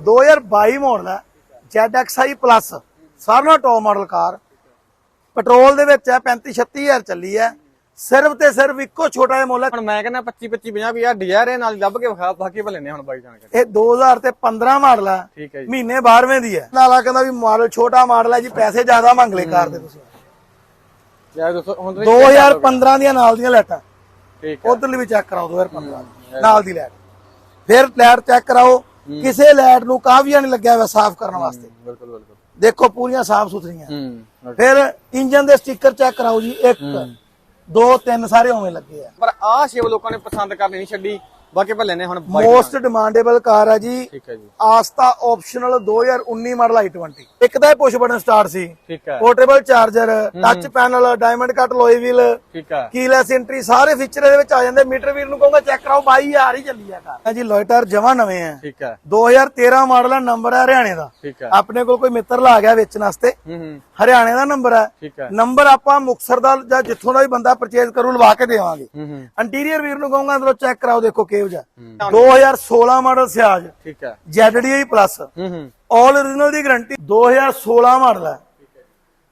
2022 model ਹੈ ZXi plus ਸਾਰਿਆਂ ਨਾਲੋਂ ਟੌਪ ਮਾਡਲ ਕਾਰ ਪੈਟਰੋਲ ਦੇ ਵਿੱਚ ਹੈ 35 36000 ਚੱਲੀ ਹੈ। ਸਿਰਫ ਤੇ ਸਿਰਫ ਇੱਕੋ ਛੋਟਾ ਜਿਹਾ ਮੁੱਲ ਹੈ। ਹੁਣ ਮੈਂ ਕਹਿੰਦਾ 25 25 50 ਵੀ ਆ ਡਿਜ਼ਾਇਰ ਇਹ ਨਾਲ ਲੱਭ ਕੇ ਵਿਖਾ ਬਾਕੀ ਭਲੇ ਨੇ ਹੁਣ ਬਾਈ ਜਾਣ ਕੇ। ਇਹ 2000 ਤੇ 15 ਮਾਡਲ ਹੈ। ਠੀਕ ਹੈ ਜੀ। ਮਹੀਨੇ 12ਵੇਂ ਦੀ ਹੈ। ਨਾਲਾ ਕਹਿੰਦਾ ਵੀ ਮਾਡਲ ਛੋਟਾ ਮਾਡਲ ਹੈ ਜੀ ਪੈਸੇ ਜ਼ਿਆਦਾ ਮੰਗ ਲੈ ਕਾਰ ਦੇ ਤੁਸੀਂ। ਯਾਰ ਦੋਸਤੋ ਹੁਣ ਤੁਸੀਂ check ਕਰ ਲਓ। 2015 ਦੀਆਂ ਨਾਲ ਦੀਆਂ ਲਾਈਟਾਂ ਠੀਕ ਹੈ। ਉਧਰਲੀ ਵੀ ਚੈੱਕ ਕਰਾਓ 2015 ਦੀ। ਨਾਲ ਦੀ ਲਾਈਟ ਫਿਰ ਲਾਈਟ ਚੈੱਕ ਕਰਾਓ। ਕਿਸੇ ਲਾਈਟ ਨੂੰ ਕਾਵੀਆਂ ਨਹੀਂ ਲੱਗਿਆ ਹੋਇਆ ਸਾਫ਼ ਕਰਨ ਵਾਸਤੇ। ਬਿਲਕੁਲ ਬਿਲਕੁਲ। ਦੇਖੋ ਪੂਰੀਆਂ ਸਾਫ਼ ਸੁਥਰੀਆਂ। ਫਿਰ ਇੰਜਨ ਦੇ ਸਟicker ਚੈੱਕ ਕਰਾਓ ਜੀ ਇੱਕ ਦੋ ਤਿੰਨ ਸਾਰੇ ਉਵੇਂ ਲੱਗੇ ਆ। ਪਰ ਆਹ ਸ਼ਿਵ ਲੋਕਾਂ ਨੇ ਪਸੰਦ ਕਰਨੀ ਨਹੀਂ ਛੱਡੀ। ਬਾਕੀ ਭਲੇ ਨੇ ਹੁਣ ਮੋਸਟ ਡਿਮਾਂਡੇਬਲ ਕਾਰ ਹੈ ਜੀ। ਠੀਕ ਹੈ ਜੀ। ਆਸਤਾ ਆਪਸ਼ਨਲ 2019 ਮਾਡਲ i20 ਇੱਕ ਤਾਂ ਇਹ ਪੁਸ਼ ਬਟਨ ਸਟਾਰਟ ਸੀ। ਠੀਕ ਹੈ। Portable charger touch panel diamond cut alloy wheel ਠੀਕ ਹੈ। ਕੀਲੈਸ ਐਂਟਰੀ ਸਾਰੇ ਫੀਚਰ ਇਹਦੇ ਵਿੱਚ ਆ ਜਾਂਦੇ। ਮੀਟਰ ਵੀਲ ਨੂੰ ਕਹੂੰਗਾ ਚੈੱਕ ਕਰਾਓ 22000 ਹੀ ਚੱਲੀ ਆ ਕਾਰ। ਜੀ ਲੋਇਟਰ ਜਮਾ ਨਵੇਂ ਆ। ਠੀਕ ਹੈ। 2013 ਮਾਡਲ ਆ ਨੰਬਰ ਹੈ ਹਰਿਆਣੇ ਦਾ। ਠੀਕ ਹੈ। ਆਪਣੇ ਕੋਲ ਕੋਈ ਮਿੱਤਰ ਲਾ ਗਿਆ ਵੇਚਣ ਵਾਸਤੇ। ਹੂੰ ਹੂੰ। ਹਰਿਆਣੇ ਦਾ ਨੰਬਰ ਹੈ। ਨੰਬਰ ਆਪਾਂ ਮੁਕਸਰ ਦਾ ਜਾਂ ਜਿੱਥੋਂ ਦਾ ਵੀ ਬੰਦਾ ਪਰਚੇਜ਼ ਕਰੂ ਲਵਾ ਕੇ ਦੇਵਾਂਗੇ। ਹੂੰ ਹੂੰ। ਇੰਟੀਰੀਅਰ ਵੀਰ ਨੂੰ ਕਹੂੰਗਾ ਚੈੱਕ ਕਰਾਓ ਦੇਖੋ ਕਿਹੋ ਜਿਹਾ। 2016 ਮਾਡਲ ਸਿਆਜ ਠੀਕ ਹੈ। ZDI plus. ਹੂੰ ਹੂੰ। ਆਲ origignal ਦੀ ਗਾਰੰਟੀ 2016 ਮਾਡਲ ਹੈ।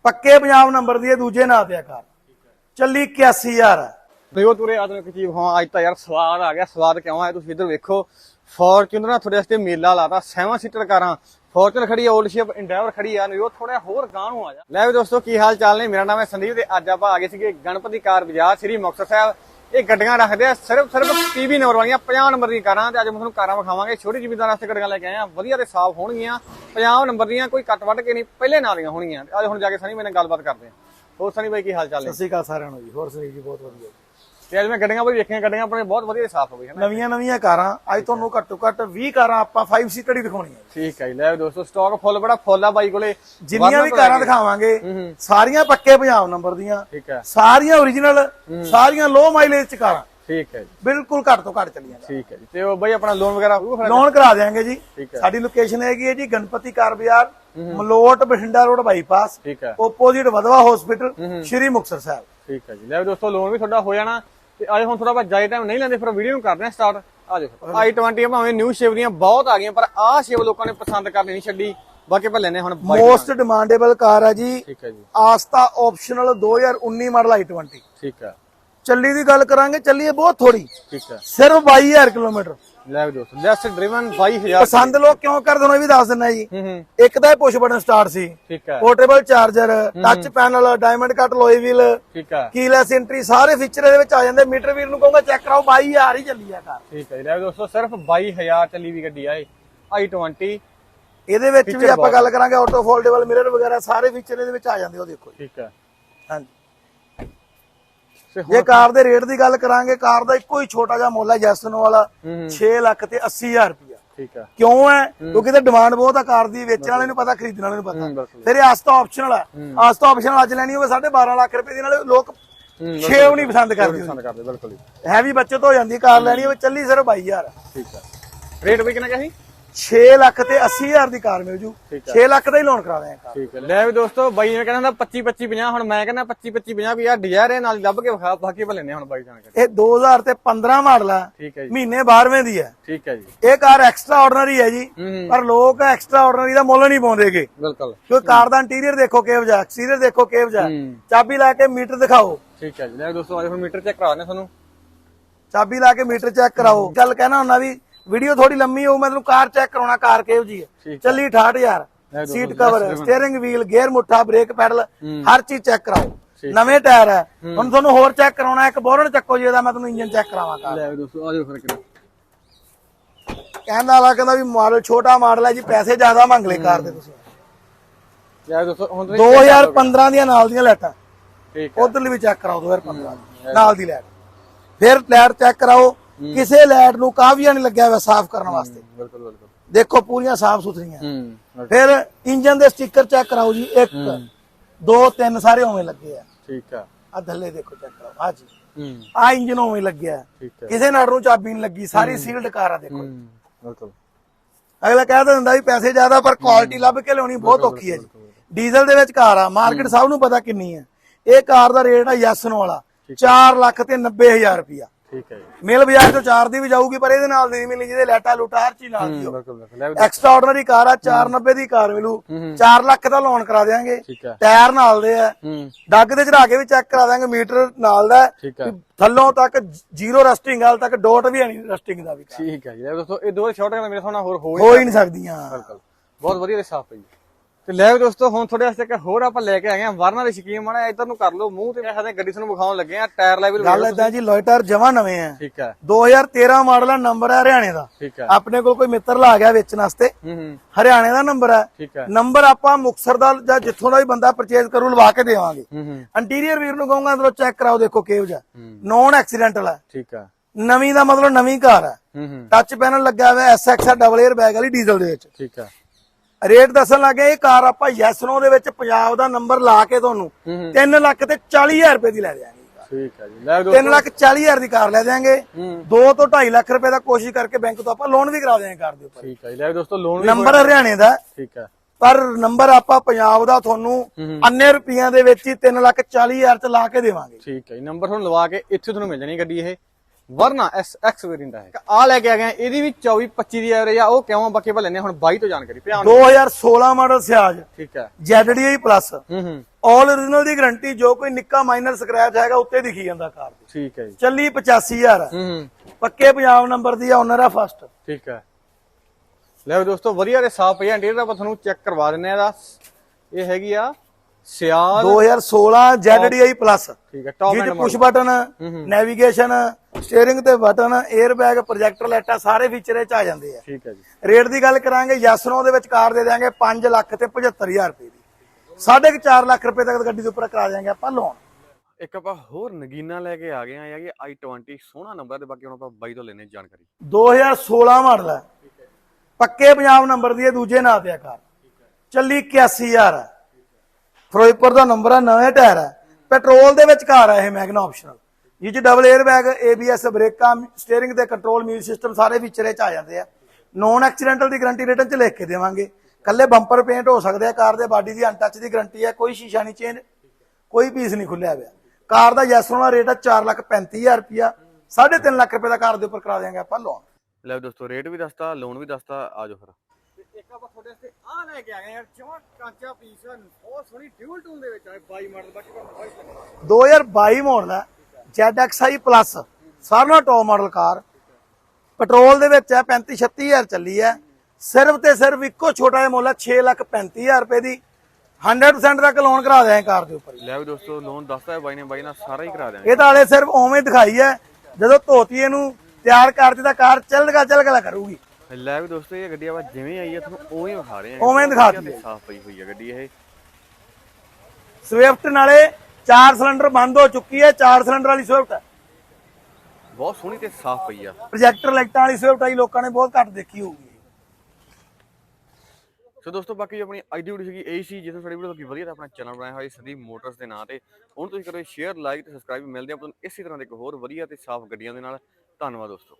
ਪੱਕੇ ਪੰਜਾਬ ਨੰਬਰ ਦੀ ਹੈ ਦੂਜੇ ਨਾਂ ਤੇ ਆ ਕਾਰ। ਚੱਲੀ 81000 ਹੈ ਦੇਖੋ ਤੁਰੇ ਆਧੁਨਿਕ ਚੀਜ਼ ਹਾਂ ਅੱਜ ਤਾਂ ਯਾਰ ਸਵਾਦ ਆ ਗਿਆ ਸਵਾਦ ਕਿਉਂ ਆਇਆ ਤੁਸੀਂ ਇੱਧਰ ਵੇਖੋ। ਫੋਰਚੂਨਰ ਨਾਲ ਤੁਹਾਡੇ ਵਾਸਤੇ ਮੇਲਾ ਲਾਤਾ 7 ਸੀਟਰ ਕਾਰਾਂ। ਫੋਰਚੂਨਰ ਖੜੀ ਆ 올ਡ ਸ਼ੇਪ ਇੰਡਾਈਵਰ ਖੜੀ ਆ ਉਹ ਥੋੜਾ ਹੋਰ ਗਾਂ ਨੂੰ ਆ ਜਾ। ਲੈ ਵੀ ਦੋਸਤੋ ਕੀ ਹਾਲ ਚਾਲ ਨੇ? ਮੇਰਾ ਨਾਮ ਹੈ ਸੰਦੀਪ ਤੇ ਅੱਜ ਆਪਾਂ ਆ ਗਏ ਸੀਗੇ ਗਣਪਤੀ ਕਾਰ ਬਾਜ਼ਾਰ ਸ੍ਰੀ ਮੁਕਤਸਰ ਸਾਹਿਬ। ਇਹ ਗੱਡੀਆਂ ਰੱਖਦੇ ਆ, ਸਿਰਫ ਸਿਰਫ ਪੀਵੀ ਨੰਬਰ ਵਾਲੀਆਂ 50 ਨੰਬਰ ਦੀਆਂ ਕਾਰਾਂ ਤੇ ਅੱਜ ਮੈਂ ਤੁਹਾਨੂੰ ਕਾਰਾਂ ਵਿਖਾਵਾਂਗੇ। ਛੋਟੀ ਜ਼ਿਮੀਦਾਰ ਵਾਸਤੇ ਗੱਡੀਆਂ ਲੈ ਕੇ ਆਏ ਆ, ਵਧੀਆ ਤੇ ਸਾਫ਼ ਹੋਣਗੀਆਂ। 50 ਨੰਬਰ ਦੀਆਂ ਕੋਈ ਕੱਟ ਵੱਢ ਕੇ ਨਹੀਂ, ਪਹਿਲੇ ਨਾਲ ਦੀਆਂ ਹੋਣਗੀਆਂ। ਅੱਜ ਹੁਣ ਜਾ ਕੇ ਸਨੀ ਮੇਰੇ ਨਾਲ ਗੱਲਬਾਤ ਕਰਦੇ ਆ। ਹੋਰ ਸਨੀ ਬਾਈ, ਕੀ ਹਾਲ ਚਾਲ ਨੇ? ਸਤਿ ਸ਼੍ਰੀ ਅਕਾਲ ਸਾਰਿਆਂ ਨੂੰ ਜੀ, ਹੋਰ ਸੁਨੀਲ ਜੀ, ਬਹੁਤ ਵਧੀਆ। ਤੇ ਅੱਜ ਮੈਂ ਗੱਡੀਆਂ ਬਈ ਵੇਖੀਆਂ ਗੱਡੀਆਂ ਆਪਣੇ ਬਹੁਤ ਵਧੀਆ ਸਾਫ਼ ਹੋ ਗਈਆਂ ਹਨਾ ਨਵੀਆਂ ਨਵੀਆਂ ਕਾਰਾਂ ਅੱਜ ਤੁਹਾਨੂੰ ਘੱਟੋ ਘੱਟ 20 ਕਾਰਾਂ ਆਪਾਂ 5 ਸੀਟਰ ਹੀ ਦਿਖਾਉਣੀਆਂ। ਠੀਕ ਹੈ ਜੀ ਲੈ ਦੋਸਤੋ ਸਟਾਕ ਫੁੱਲ ਬੜਾ ਫੁੱਲ ਆ ਬਾਈ ਕੋਲੇ। ਜਿੰਨੀਆਂ ਵੀ ਕਾਰਾਂ ਦਿਖਾਵਾਂਗੇ ਹੂੰ। ਸਾਰੀਆਂ ਪੱਕੇ ਪੰਜਾਬ ਨੰਬਰ ਦੀਆਂ। ਠੀਕ ਹੈ ਸਾਰੀਆਂ origignal ਸਾਰੀਆਂ ਲੋ ਮਾਈਲੇਜ ਚ ਕਾਰਾਂ। ਠੀਕ ਹੈ ਜੀ। ਬਿਲਕੁਲ ਘੱਟ ਤੋਂ ਘੱਟ ਚੱਲੀਆਂ ਠੀਕ ਹੈ ਜੀ। ਤੇ ਉਹ ਬਾਈ ਆਪਣਾ ਲੋਨ ਵਗੈਰਾ ਹੋਊਗਾ ਲੋਨ ਕਰਾ ਦੇਾਂਗੇ ਜੀ। ਸਾਡੀ ਲੋਕੇਸ਼ਨ ਹੈਗੀ ਹੈ ਜੀ ਗਣਪਤੀ ਕਾਰ ਬਾਜ਼ਾਰ ਮਲੋਟ ਬਠਿੰਡਾ ਰੋਡ ਬਾਈਪਾਸ ਠੀਕ ਹੈ। ਆਪੋਜ਼ਿਟ ਵਦਵਾ ਹਸਪੀਟਲ ਸ਼੍ਰੀ ਮੁਕਤਸਰ ਸਾਹਿਬ। ਠੀਕ ਹੈ ਜੀ। ਲੈ ਦੋਸਤੋ ਲੋਨ ਵੀ ਤੁਹਾਡਾ ਹੋ ਜਾਣਾ। ਤੇ ਅੱਜ ਹੁਣ ਥੋੜਾ ਬਾ ਜਾਈ ਟਾਈਮ ਨਹੀਂ ਲੈਂਦੇ ਫਿਰ ਵੀਡੀਓ ਨੂੰ ਕਰਦੇ ਆ ਸਟਾਰਟ ਆ ਦੇਖੋ i20 ਭਾਵੇਂ ਨਿਊ ਸ਼ਿਵ ਦੀਆਂ ਬਹੁਤ ਆ ਗਈਆਂ ਪਰ ਆਹ ਸ਼ਿਵ ਲੋਕਾਂ ਨੇ ਪਸੰਦ ਕਰਨੀ ਨਹੀਂ ਛੱਡੀ। ਬਾਕੀ ਭਲੇ ਨੇ ਹੁਣ ਮੋਸਟ ਡਿਮਾਂਡੇਬਲ ਕਾਰ ਹੈ ਜੀ। ਠੀਕ ਹੈ ਜੀ। ਆਸਤਾ ਆਪਸ਼ਨਲ 2019 ਮਾਡਲ i20 ਠੀਕ ਹੈ। ਚੱਲੀ ਦੀ ਗੱਲ ਕਰਾਂਗੇ ਚੱਲੀ ਬਹੁਤ ਥੋੜੀ ਠੀਕ ਹੈ। ਸਿਰਫ 22000 ਕਿਲੋਮੀਟਰ। ਲੈ ਦੋਸਤੋ ਜਸਟ ਡਰਿਵਨ 22000 ਪਸੰਦ ਲੋਕ ਕਿਉਂ ਕਰਦੇ ਨੇ ਇਹ ਵੀ ਦੱਸ ਦਿੰਦਾ ਜੀ। ਇੱਕ ਤਾਂ ਇਹ ਪੁਸ਼ ਬਟਨ ਸਟਾਰਟ ਸੀ। ਠੀਕ ਹੈ। Portable charger touch panel diamond cut alloy wheel ਠੀਕ ਹੈ। ਕੀਲੈਸ ਐਂਟਰੀ ਸਾਰੇ ਫੀਚਰ ਇਹਦੇ ਵਿੱਚ ਆ ਜਾਂਦੇ। ਮੀਟਰ ਵੀਲ ਨੂੰ ਕਹੂੰਗਾ ਚੈੱਕ ਕਰਾਓ 22000 ਹੀ ਚੱਲੀ ਆ ਕਾਰ ਠੀਕ ਹੈ ਲੈ ਦੋਸਤੋ ਸਿਰਫ 22000 ਚੱਲੀ ਵੀ ਗੱਡੀ ਆ ਇਹ। i20 ਇਹਦੇ ਵਿੱਚ ਵੀ ਆਪਾਂ ਗੱਲ ਕਰਾਂਗੇ ਆਟੋ ਫੋਲਡੇਬਲ ਮਿਰਰ ਵਗੈਰਾ ਸਾਰੇ ਫੀਚਰ ਇਹਦੇ ਵਿੱਚ ਆ ਜਾਂਦੇ ਉਹ ਦੇਖੋ ਠੀਕ ਹੈ। ਹਾਂਜੀ। ਜੇ ਕਾਰ ਦੇ ਰੇਟ ਦੀ ਗੱਲ ਕਰਾਂਗੇ ਕਾਰ ਦਾ ਇੱਕੋ ਹੀ ਛੋਟਾ ਜਿਹਾ ਮੁੱਲ ਹੈ ਜੈਸਨ ਵਾਲਾ ਹੂੰ 6 ਲੱਖ ਤੇ 80000 ਰੁਪਇਆ। ਠੀਕ ਹੈ ਕਿਉਂ ਹੈ? ਕਿਉਂਕਿ ਤੇ ਡਿਮਾਂਡ ਬਹੁਤ ਆ ਕਾਰ ਦੀ ਵੇਚਣ ਵਾਲੇ ਨੂੰ ਪਤਾ ਖਰੀਦਣ ਵਾਲੇ ਨੂੰ ਪਤਾ। ਫਿਰ ਇਹ ਆਸਤਾ ਆਪਸ਼ਨਲ ਹੈ। ਆਸਤਾ ਆਪਸ਼ਨਲ ਅੱਜ ਲੈਣੀ ਹੋਵੇ 12.5 ਲੱਖ ਰੁਪਏ ਦੀ ਨਾਲੇ ਲੋਕ ਹੂੰ 6 ਵੀ ਨਹੀਂ ਪਸੰਦ ਕਰਦੇ ਪਸੰਦ ਕਰਦੇ ਬਿਲਕੁਲ ਹੈਵੀ ਬੱਚਤ ਹੋ ਜਾਂਦੀ ਕਾਰ ਲੈਣੀ ਹੋਵੇ ਚੱਲੀ ਸਿਰਫ 22000 ਠੀਕ ਹੈ ਰੇਟ ਵੀ ਕਿੰਨਾ ਕਿਹਾ 6 ਲੱਖ ਤੇ 80000 ਦੀ ਕਾਰ ਮਿਲ ਜੂ। ਠੀਕ 6 ਲੱਖ ਦਾ ਹੀ ਲੋਨ ਕਰਾ ਠੀਕ ਹੈ ਲੈ ਵੀ ਦੋਸਤੋ ਬਾਈ ਨੇ ਕਹਿੰਦਾ 25 25 50 ਹੁਣ ਮੈਂ ਕਹਿੰਦਾ 25 25 50 ਵੀ ਆ ਡਿਜ਼ਾਇਰ ਇਹ ਨਾਲ ਲੱਭ ਕੇ ਵਿਖਾ ਬਾਕੀ ਭਲੇ ਨੇ ਹੁਣ ਬਾਈ ਜਾਣ ਕੇ। ਇਹ 2000 ਤੇ 15 ਮਾਡਲ ਠੀਕ ਹੈ ਜੀ। ਮਹੀਨੇ 12ਵੇਂ ਦੀ ਹੈ ਠੀਕ ਹੈ ਜੀ। ਇਹ ਕਾਰ ਐਕਸਟਰਾ ਆਰਡੀਨਰੀ ਹੈ ਜੀ ਪਰ ਲੋਕ ਐਕਸਟਰਾ ਆਰਡੀਨਰੀ ਦਾ ਮੁੱਲ ਨਹੀਂ ਪਾਉਂਦੇਗੇ ਬਿਲਕੁਲ। ਕਿਉਂਕਿ ਕਾਰ ਦਾ ਇੰਟੀਰੀਅਰ ਦੇਖੋ ਕਿਹੋ ਜਿਹਾ ਐਕਸਟੀਰੀਅਰ ਦੇਖੋ ਕਿਹੋ ਜਿਹਾ। ਚਾਬੀ ਲਾ ਕੇ ਮੀਟਰ ਦਿਖਾਓ। ਠੀਕ ਹੈ ਜੀ। ਲੈ ਦੋਸਤੋ ਹੁਣ ਮੀਟਰ ਚੈੱਕ ਕਰਾ ਦਿੰਦੇ ਤੁਹਾਨੂੰ। ਚਾਬੀ ਲਾ ਕੇ ਮੀਟਰ ਚੈੱਕ ਕਰਾਓ। ਗੱਲ ਕਹਿਣਾ ਹੁੰਦਾ ਵੀ ਵੀਡੀਓ ਥੋੜੀ ਲੰਮੀ ਹੋਊ ਮੈਂ ਤੈਨੂੰ ਕਾਰ ਚੈੱਕ ਕਰਾਉਣਾ ਕਾਰ ਕਿਹੋ ਜੀ ਹੈ। ਚੱਲੀ 68000 ਦੋ seat cover steering wheel gear ਮੁੱਠਾ brake pedal. ਹਰ ਚੀਜ਼ ਚੈੱਕ ਕਰਾਓ। ਨਵੇਂ ਟਾਇਰ ਹੈ। ਹੁਣ ਤੁਹਾਨੂੰ ਹੋਰ ਚੈੱਕ ਕਰਾਉਣਾ ਇੱਕ ਬੋਰਨ ਚੱਕੋ ਜੀ ਇਹਦਾ ਮੈਂ ਤੁਹਾਨੂੰ ਇੰਜਨ ਚੈੱਕ ਕਰਾਵਾਂ ਕਾਰ। ਲੈ ਦੋਸਤੋ ਆ ਜਾਓ ਫਿਰ ਕਿਹੜਾ ਕਹਿੰਦਾ ਵਾਲਾ ਕਹਿੰਦਾ ਵੀ ਮਾਡਲ ਛੋਟਾ ਮਾਡਲ ਹੈ ਜੀ ਪੈਸੇ ਜ਼ਿਆਦਾ ਮੰਗ ਲੈ ਕਾਰ ਦੇ ਤੁਸੀਂ। ਲੈ ਵੀ ਦੋਸਤੋ ਹੁਣ ਤੁਸੀਂ check ਕਰ ਲਓ। 2015 ਦੀਆਂ ਨਾਲ ਦੀਆਂ ਲਾਈਟਾਂ। ਠੀਕ ਹੈ। ਉਧਰਲੀ ਵੀ ਚੈੱਕ ਕਰਾਓ 2015 ਦੀ। ਨਾਲ ਦੀ ਲਾਈਟ। ਫਿਰ ਲਾਈਟ ਚੈੱਕ ਕਰਾਓ। ਕਿਸੇ ਲਾਈਟ ਨੂੰ ਕਾਵੀਆਂ ਨਹੀਂ ਲੱਗਿਆ ਹੋਇਆ ਸਾਫ਼ ਕਰਨ ਵਾਸਤੇ। ਬਿਲਕੁਲ ਬਿਲਕੁਲ। ਦੇਖੋ ਪੂਰੀਆਂ ਸਾਫ਼ ਸੁਥਰੀਆਂ। ਫਿਰ ਇੰਜਨ ਦੇ ਸਟicker ਚੈੱਕ ਕਰਾਓ ਜੀ ਇੱਕ ਦੋ ਤਿੰਨ ਸਾਰੇ ਉਵੇਂ ਲੱਗੇ ਆ। ਠੀਕ ਹੈ ਆ ਥੱਲੇ ਦੇਖੋ ਚੈੱਕ ਕਰਾਓ ਆ ਜੀ। ਆ ਇੰਜਨ ਉਵੇਂ ਲੱਗਿਆ। ਕਿਸੇ ਨਾੜ ਨੂੰ ਚਾਬੀ ਨਹੀਂ ਲੱਗੀ ਸਾਰੀ ਸੀਲਡ ਕਾਰ ਆ ਦੇਖੋ। ਬਿਲਕੁਲ। ਅਗਲਾ ਕਹਿੰਦਾ ਹੁੰਦਾ ਵੀ ਪੈਸੇ ਜ਼ਿਆਦਾ ਪਰ ਕੁਆਲਿਟੀ ਲੱਭ ਕੇ ਲਿਆਉਣੀ ਬਹੁਤ ਔਖੀ ਹੈ ਜੀ। ਡੀਜ਼ਲ ਦੇ ਵਿੱਚ ਕਾਰ ਆ ਮਾਰਕੀਟ ਸਭ ਨੂੰ ਪਤਾ ਕਿੰਨੀ ਹੈ ਇਹ ਕਾਰ ਦਾ ਰੇਟ ਆ ਯਸਨ ਵਾਲਾ 4 ਲੱਖ ਤੇ 90000 ਰੁਪਇਆ। ਠੀਕ ਹੈ ਜੀ। ਮੇਲ ਬਾਜ਼ਾਰ ਤੋਂ 4 ਦੀ ਵੀ ਜਾਊਗੀ ਪਰ ਇਹਦੇ ਨਾਲ ਨਹੀਂ ਮਿਲਣੀ ਜਿਹਦੇ ਲੈਟਾ ਲੂਟਾ ਹਰ ਚੀਜ਼ ਨਾਲ ਦੀ ਹੋ ਬਿਲਕੁਲ ਬਿਲਕੁਲ। ਲੈ ਵੀ ਐਕਸਟਰਾ ਆਰਡੀਨਰੀ ਕਾਰ ਆ 490 ਦੀ ਕਾਰ ਮਿਲੂ। 4 ਲੱਖ ਦਾ ਲੋਨ ਕਰਾ ਦੇਾਂਗੇ ਠੀਕ ਹੈ। ਟਾਇਰ ਨਾਲ ਦੇ ਆ। ਹੂੰ। ਡੱਗ ਦੇ ਚੜਾ ਕੇ ਵੀ ਚੈੱਕ ਕਰਾ ਦਾਂਗੇ ਮੀਟਰ ਨਾਲ ਦਾ। ਹੈ। ਠੀਕ ਹੈ। ਥੱਲੋਂ ਤੱਕ ਜ਼ੀਰੋ ਰਸਟਿੰਗ ਹਾਲ ਤੱਕ ਡੋਟ ਵੀ ਨਹੀਂ ਰਸਟਿੰਗ ਦਾ ਵੀ। ਠੀਕ ਹੈ ਜੀ। ਲੈ ਵੀ ਦੋਸਤੋ ਇਹ ਦੋ ਕਰ ਮੇਰੇ ਸਾਹਮਣੇ ਹੋਰ ਹੋ ਹੀ ਹੋ ਹੀ ਨਹੀਂ ਸਕਦੀਆਂ। ਬਿਲਕੁਲ। ਬਹੁਤ ਵਧੀਆ ਤੇ ਸਾਫ਼ ਪਈ ਤੇ ਲੈ ਵੀ ਦੋਸਤੋ ਹੁਣ ਤੁਹਾਡੇ ਵਾਸਤੇ ਇੱਕ ਹੋਰ ਆਪਾਂ ਲੈ ਕੇ ਆਏ ਆ ਵਰਨਾ ਦੀ ਸ਼ਕੀਮ ਮਾਣਾ ਇੱਧਰ ਨੂੰ ਕਰ ਲਓ। ਮੂੰਹ ਤੇ ਸਾਡੇ ਗੱਡੀ ਤੁਹਾਨੂੰ ਵਿਖਾਉਣ ਲੱਗੇ ਆ ਟਾਇਰ ਲੈਵਲ ਗੱਲ ਏਦਾਂ ਜੀ ਲੋਇਟਰ ਜਮਾ ਨਵੇਂ ਆ। ਠੀਕ ਹੈ। 2013 ਮਾਡਲ ਆ ਨੰਬਰ ਹੈ ਹਰਿਆਣੇ ਦਾ। ਠੀਕ ਹੈ। ਆਪਣੇ ਕੋਲ ਕੋਈ ਮਿੱਤਰ ਲਾ ਗਿਆ ਵੇਚਣ ਵਾਸਤੇ। ਹੂੰ ਹੂੰ। ਹਰਿਆਣੇ ਦਾ ਨੰਬਰ ਹੈ ਠੀਕ ਹੈ। ਨੰਬਰ ਆਪਾਂ ਮੁਕਸਰ ਦਾ ਜਾਂ ਜਿੱਥੋਂ ਦਾ ਵੀ ਬੰਦਾ ਪਰਚੇਜ਼ ਕਰੂ ਲਵਾ ਕੇ ਦੇਵਾਂਗੇ। ਹੂੰ ਹੂੰ। ਇੰਟੀਰੀਅਰ ਵੀਰ ਨੂੰ ਕਹੂੰਗਾ ਅੰਦਰੋਂ ਚੈੱਕ ਕਰਾਓ ਦੇਖੋ ਕਿਹੋ ਜਿਹਾ। ਨੌਨ ਐਕਸੀਡੈਂਟਲ ਹੈ ਠੀਕ ਹੈ। ਨਵੀਂ ਦਾ ਮਤਲਬ ਨਵੀਂ ਕਾਰ ਹੈ ਹੂੰ ਹੂੰ। ਟੱਚ ਪੈਨਲ ਲੱਗਾ ਹੋਇਆ ਐਸਐਕਸ ਡਬਲ 에ਅਰ ਬੈਗ ਵਾਲੀ ਡੀਜ਼ਲ ਦੇ ਵਿੱਚ। ਠੀਕ ਹੈ। ਰੇਟ ਦੱਸਣ ਲੱਗੇ ਇਹ ਕਾਰ ਆਪਾਂ ਯੈਸ ਨੋ ਦੇ ਵਿੱਚ ਪੰਜਾਬ ਦਾ ਨੰਬਰ ਲਾ ਕੇ ਤੁਹਾਨੂੰ ਹੂੰ ਹੂੰ। 3 ਲੱਖ ਤੇ 40000 ਰੁਪਏ ਦੀ ਲੈ ਦੇਾਂਗੇ ਠੀਕ ਹੈ ਜੀ ਲੈ ਦੋਸਤੋ 3 ਲੱਖ 40000 ਦੀ ਕਾਰ ਲੈ ਦੇਾਂਗੇ ਹੂੰ। 2 ਤੋਂ 2.5 ਲੱਖ ਰੁਪਏ ਦਾ ਕੋਸ਼ਿਸ਼ ਕਰਕੇ ਬੈਂਕ ਤੋਂ ਆਪਾਂ ਲੋਨ ਵੀ ਕਰਾ ਦੇਾਂਗੇ ਕਾਰ ਦੇ ਉੱਪਰ। ਠੀਕ ਹੈ ਜੀ ਲੈ ਵੀ ਦੋਸਤੋ ਲੋਨ ਵੀ ਨੰਬਰ ਹਰਿਆਣੇ ਦਾ। ਠੀਕ ਹੈ। ਪਰ ਨੰਬਰ ਆਪਾਂ ਪੰਜਾਬ ਦਾ ਤੁਹਾਨੂੰ ਹੂੰ। ਅੰਨੇ ਰੁਪਈਆਂ ਦੇ ਵਿੱਚ ਹੀ 3 ਲੱਖ 40000 ਚ ਲਾ ਕੇ ਦੇਵਾਂਗੇ। ਠੀਕ ਹੈ ਜੀ ਨੰਬਰ ਤੁਹਾਨੂੰ ਲਵਾ ਕੇ ਇੱਥੇ ਤੁਹਾਨੂੰ ਮਿਲ ਜਾਣੀ ਗੱਡੀ ਇਹ। ਵਰਨਾ ਐਸ ਐਕਸ ਵੇਰੀਐਂਟ ਹੈ ਆ ਲੈ ਕੇ ਆ ਗਏ ਇਹਦੀ ਵੀ 24 25 ਦੀ ਐਵਰੇਜ ਆ ਉਹ ਕਿਉਂ ਬਾਕੀ ਆਪਾਂ ਲੈਣੇ ਹੁਣ 22 ਤੋਂ ਜਾਣਕਾਰੀ। ਧਿਆਨ ਨਾਲ। 2016 ਮਾਡਲ ਸਿਆਜ ਠੀਕ ਹੈ। ZDI plus. ਹੂੰ ਹੂੰ। ਆਲ origignal ਦੀ ਗਾਰੰਟੀ ਜੋ ਕੋਈ ਨਿੱਕਾ ਮਾਈਨਰ ਸਕ੍ਰੈਚ ਹੈਗਾ ਉੱਤੇ ਦਿਖੀ ਜਾਂਦਾ ਕਾਰ ਦੀ। ਠੀਕ ਹੈ ਜੀ। ਚੱਲੀ 85000 ਹੈ ਪੱਕੇ ਪੰਜਾਬ ਨੰਬਰ ਦੀ ਆ ਓਨਰ ਆ ਫਸਟ ਠੀਕ ਹੈ। ਲੈ ਵੀ ਦੋਸਤੋ ਵਧੀਆ ਤੇ ਸਾਫ਼ ਪਈ ਇੰਟੀਰੀਅਰ ਆਪਾਂ ਤੁਹਾਨੂੰ ਚੈੱਕ ਕਰਵਾ ਦਿੰਨੇ ਆ ਇਹਦਾ। ਇਹ ਹੈਗੀ ਆ ਸਿਆਲ। 2016 ZDI ਪਲੱਸ। ਠੀਕ ਹੈ top end push button navigation steering ਤੇ ਬਟਨ 에ਅਰ ਬੈਗ ਪ੍ਰੋਜੈਕਟਰ ਲਾਈਟਾਂ ਸਾਰੇ ਫੀਚਰ ਇਹ ਚ ਆ ਜਾਂਦੇ ਆ। ਠੀਕ ਹੈ ਜੀ। ਰੇਟ ਦੀ ਗੱਲ ਕਰਾਂਗੇ ਯਸਨੋ ਦੇ ਵਿੱਚ ਕਾਰ ਦੇ ਦਿਆਂਗੇ 5 ਲੱਖ ਤੇ 75000 ਰੁਪਏ ਦੀ। ਸਾਢੇ ਕੁ ਚਾਰ ਲੱਖ ਰੁਪਏ ਤੱਕ ਗੱਡੀ ਦੇ ਉੱਪਰ ਕਰਾ ਦਿਆਂਗੇ ਆਪਾਂ ਲੋਨ ਇੱਕ ਆਪਾਂ ਹੋਰ ਨਗੀਨਾ ਲੈ ਕੇ ਆ ਗਏ ਆ ਹੈਗੇ i20 ਸੋਹਣਾ ਨੰਬਰ ਤੇ ਬਾਕੀ ਹੁਣ ਆਪਾਂ ਬਾਈ ਤੋਂ ਲੈਣੇ ਜਾਣਕਾਰੀ। 2016 ਮਾਡਲ ਹੈ ਪੱਕੇ ਪੰਜਾਬ ਨੰਬਰ ਦੀ ਹੈ ਦੂਜੇ ਨਾਂ ਤੇ ਆ ਕਾਰ। ਚੱਲੀ 81000 ਹੈ ਫਿਰੋਜ਼ਪੁਰ ਦਾ ਨੰਬਰ ਹੈ ਨਵੇਂ ਟਾਇਰ ਹੈ ਪੈਟਰੋਲ ਦੇ ਵਿੱਚ ਕਾਰ ਹੈ ਇਹ ਮੈਗਨਾ ਆਪਸ਼ਨਲ ਜਿਹ ਚ ਡਬਲ 에ਅਰ ਬੈਗ ABS ਬ੍ਰੇਕਾਂ ਸਟੀਅਰਿੰਗ ਤੇ ਕੰਟਰੋਲ ਮੀਲ ਸਿਸਟਮ ਸਾਰੇ ਫੀਚਰ ਇਹ ਚ ਆ ਜਾਂਦੇ ਆ। ਨੋਨ ਐਕਸੀਡੈਂਟਲ ਦੀ ਗਾਰੰਟੀ ਰਿਟਰਨ ਚ ਲਿਖ ਕੇ ਦੇਵਾਂਗੇ। ਕੱਲੇ ਬੰਪਰ ਪੇਂਟ ਹੋ ਸਕਦੇ ਆ ਕਾਰ ਦੇ ਬਾਡੀ ਦੀ ਅਨਟੱਚ ਦੀ ਗਾਰੰਟੀ ਹੈ ਕੋਈ ਸ਼ੀਸ਼ਾ ਨਹੀਂ ਚੇਂਜ ਕੋਈ ਪੀਸ ਨਹੀਂ ਖੁੱਲਿਆ ਹੋਇਆ। ਕਾਰ ਦਾ ਯੈਸ ਦਾ ਰੇਟ ਹੈ 435000 ਰੁਪਿਆ 3.5 ਲੱਖ ਰੁਪਏ ਦਾ ਕਾਰ ਦੇ ਉੱਪਰ ਕਰਾ ਦੇਵਾਂਗੇ ਆਪਾਂ ਲੋਨ ਲੈ ਦੋਸਤੋ ਰੇਟ ਵੀ ਦੱਸਤਾ ਲੋਨ ਵੀ ਦੱਸਤਾ ਆ ਜਾਓ ਫਿਰ। ਇੱਕ ਆਪਾਂ ਤੁਹਾਡੇ ਵਾਸਤੇ ਆ ਲੈ ਕੇ ਆ ਗਏ ਯਾਰ ਜਮਾ ਕਾਂਚਾ ਪੀਸ ਬਹੁਤ ਸੋਹਣੀ ਡਿਊਲ ਟੂਲ ਦੇ ਵਿੱਚ ਆਏ 22 ਮਾਡਲ ਬਾਕੀ ਤੁਹਾਨੂੰ 2022 ਮਾਡਲ ਹੈ ZXi ਪਲੱਸ ਸਾਰਿਆਂ ਟੌਪ ਮਾਡਲ ਕਾਰ ਪੈਟਰੋਲ ਦੇ ਵਿੱਚ ਹੈ 35 36000 ਚੱਲੀ ਹੈ। ਸਿਰਫ ਤੇ ਸਿਰਫ ਇੱਕੋ ਛੋਟਾ ਜਿਹਾ ਮੁੱਲ ਹੈ 6 ਲੱਖ 35000 ਰੁਪਏ ਦੀ। 100% ਤੱਕ ਲੋਨ ਕਰਾ ਦਿਆਂ ਕਾਰ ਦੇ ਉੱਪਰ। ਲੈ ਵੀ ਦੋਸਤੋ ਲੋਨ ਦੱਸਦਾ ਹੈ ਬਾਈ ਨੇ ਬਾਈ ਨਾਲ ਸਾਰਾ ਹੀ ਕਰਾ ਦਿਆਂਗੇ। ਇਹ ਤਾਂ ਹਲੇ ਸਿਰਫ ਉਵੇਂ ਦਿਖਾਈ ਹੈ ਜਦੋਂ ਧੋਤੀ ਇਹਨੂੰ ਤਿਆਰ ਕਰਤੀ ਤਾਂ ਕਾਰ ਚੱਲਗਾ ਚੱਲਗਾ ਕਰੂਗੀ। ਲੈ ਵੀ ਦੋਸਤੋ ਇਹ ਗੱਡੀ ਆਪਾਂ ਜਿਵੇਂ ਆਈ ਹੈ ਤੁਹਾਨੂੰ ਉਵੇਂ ਵਿਖਾ ਰਹੇ ਹਾਂ। ਉਵੇਂ ਦਿਖਾਤੀ ਹੈ। ਸਾਫ਼ ਪਈ ਹੋਈ ਹੈ ਗੱਡੀ ਇਹ। ਸਵਿਫਟ ਨਾਲੇ 4 ਸਿਲੰਡਰ ਬੰਦ ਹੋ ਚੁੱਕੀ ਹੈ 4 ਸਿਲੰਡਰ ਵਾਲੀ ਸਵਿਫਟ ਬਹੁਤ ਸੋਹਣੀ ਤੇ ਸਾਫ਼ ਪਈ ਆ। ਪ੍ਰੋਜੈਕਟਰ ਲਾਈਟਾਂ ਵਾਲੀ ਸਵਿਫਟ ਆਈ ਲੋਕਾਂ ਨੇ ਬਹੁਤ ਘੱਟ ਦੇਖੀ ਹੋਊਗੀ। ਸੋ ਦੋਸਤੋ ਬਾਕੀ ਆਪਣੀ ਅੱਜ ਦੀ ਵੀਡੀਓ ਸੀਗੀ ਇਹ ਸੀ ਜਿਸ ਸਾਡੀ ਵੀਡੀਓ ਲੱਗੀ ਵਧੀਆ ਤਾਂ ਆਪਣਾ ਚੈਨਲ ਬਣਾਇਆ ਹੋਇਆ ਸੰਦੀਪ ਮੋਟਰਸ ਦੇ ਨਾਂ ਤੇ। ਹੁਣ ਤੁਸੀਂ ਕਰੋ ਸ਼ੇਅਰ ਲਾਈਕ ਤੇ ਸਬਸਕ੍ਰਾਈਬ ਮਿਲਦੇ ਆਪਾਂ ਤੁਹਾਨੂੰ ਇਸੇ ਤਰ੍ਹਾਂ ਦੇ ਇੱਕ ਹੋਰ ਵਧੀਆ ਤੇ ਸਾਫ਼ ਗੱਡੀਆਂ ਦੇ ਨਾਲ। ਧੰਨਵਾਦ ਦੋਸਤੋ।